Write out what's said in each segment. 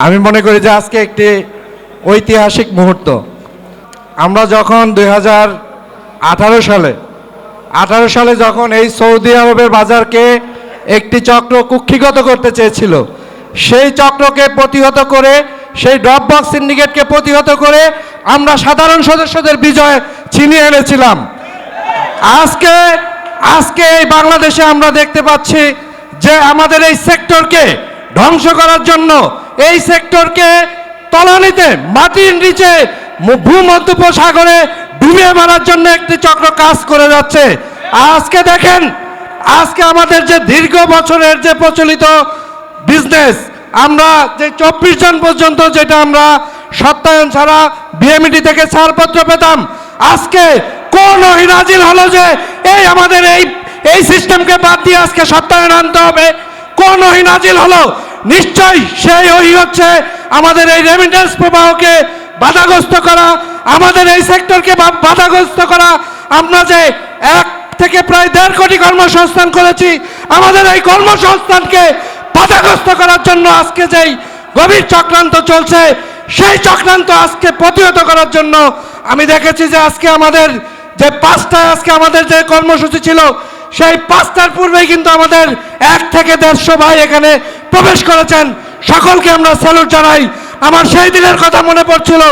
আমি মনে করি যে আজকে একটি ঐতিহাসিক মুহূর্ত। আমরা যখন দুই সালে, আঠারো সালে যখন এই সৌদি আরবের বাজারকে একটি চক্র কুক্ষিগত করতে চেয়েছিল, সেই চক্রকে প্রতিহত করে, সেই ড্রপ বক্স সিন্ডিকেটকে প্রতিহত করে আমরা সাধারণ সদস্যদের বিজয় ছিনিয়ে এনেছিলাম। আজকে আজকে এই বাংলাদেশে আমরা দেখতে পাচ্ছি যে আমাদের এই সেক্টরকে ধ্বংস করার জন্য এই সেক্টরকে তলানিতে মাটির নিচে ভূমধ্যসাগরে ডুবিয়ে মারার জন্য একটি চক্র কাজ করে যাচ্ছে। আজকে দেখেন, আজকে আমাদের যে দীর্ঘ বছরের যে প্রচলিত বিজনেস আমরা যে চব্বিশ জন পর্যন্ত যেটা আমরা সত্যায়ন ছাড়া বিএমইডি থেকে ছাড়পত্র পেতাম, আজকে কোন হিরাজিল হলো যে এই আমাদের এই এই সিস্টেমকে বাদ দিয়ে আজকে সত্যায়ন আনতে হবে। কোন ওই নাজিল হলো। নিশ্চয়ই সেই ওই হচ্ছে আমাদের এই রেমিটেন্স প্রবাহকে বাধাগ্রস্ত করা, আমাদের এই সেক্টরকে বাধাগ্রস্ত করা। আমরা যে এক থেকে প্রায় দেড় কোটি কর্মসংস্থান করেছি, আমাদের এই কর্মসংস্থানকে বাধাগ্রস্ত করার জন্য আজকে যেই গভীর চক্রান্ত চলছে, সেই চক্রান্ত আজকে প্রতিহত করার জন্য আমি দেখেছি যে আজকে আমাদের যে পাঁচটায় আজকে আমাদের যে কর্মসূচি ছিল সেই পাঁচটার পূর্বেই কিন্তু আমাদের এক থেকে দেড়শো ভাই এখানে প্রবেশ করেছেন। সকলকে আমরা স্যালুট জানাই। আমার সেই দিনের কথা মনে পড়ছিল,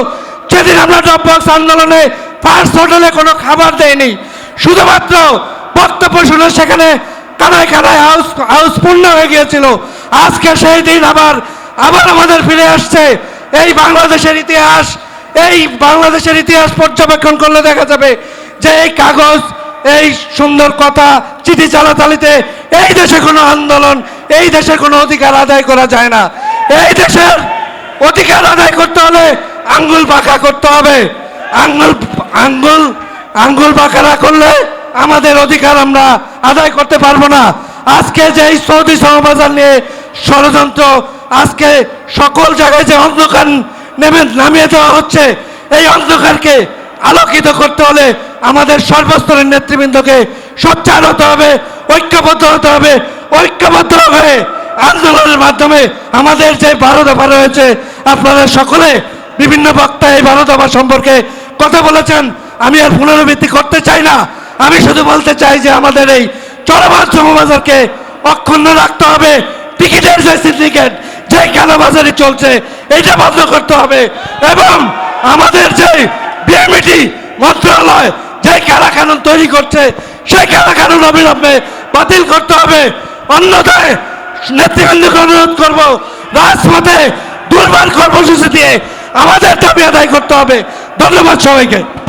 যেদিন আমরা ড্রপ বক্স আন্দোলনে ফার্স্ট হোটেলে কোনো খাবার দেয়নি শুধুমাত্র বক্তব্য শুনে সেখানে কানায় কানায় হাউস হাউস পূর্ণ হয়ে গিয়েছিল। আজকে সেই দিন আবার আবার আমাদের ফিরে আসছে। এই বাংলাদেশের ইতিহাস, এই বাংলাদেশের ইতিহাস পর্যবেক্ষণ করলে দেখা যাবে যে এই কাগজ এই সুন্দর কথা চিঠি চালাচালিতে এই দেশে কোনো আন্দোলন, এই দেশে কোনো অধিকার আদায় করা যায় না। এই দেশের অধিকার আদায় করতে হলে আঙ্গুল বাঁকা করতে হবে। আঙ্গুল আঙ্গুল আঙ্গুল বাঁকা না করলে আমাদের অধিকার আমরা আদায় করতে পারব না। আজকে যে এই সৌদি সমবাজার নিয়ে ষড়যন্ত্র, আজকে সকল জায়গায় যে অন্ধকার নেমে, নামিয়ে দেওয়া হচ্ছে, এই অন্ধকারকে আলোকিত করতে হলে আমাদের সর্বস্তরের নেতৃবৃন্দকে সোচ্চার হতে হবে, ঐক্যবদ্ধ হতে হবে, ঐক্যবদ্ধ হয়ে আন্দোলনের মাধ্যমে আমাদের যে বারো দফা রয়েছে, আপনারা সকলে বিভিন্ন বক্তা এই বারো দফা সম্পর্কে কথা বলেছেন। আমি আর পুনরাবৃত্তি করতে চাই না। আমি শুধু বলতে চাই যে আমাদের এই চলমান শ্রমবাজারকে অক্ষুণ্ণ রাখতে হবে। টিকিটের যে সিন্ডিকেট, যে কালোবাজারি চলছে, এটা বন্ধ করতে হবে। এবং আমাদের যে বিএমইটি মন্ত্রণালয় যে কারাকানুন তৈরি করছে, সেই কারাকানুন অবিলম্বে বাতিল করতে হবে। অন্যথায় নেতৃবৃন্দকে অনুরোধ করব, রাজপথে দুর্বার কর্মসূচি দিয়ে আমাদের দাবি আদায় করতে হবে। ধন্যবাদ সবাইকে।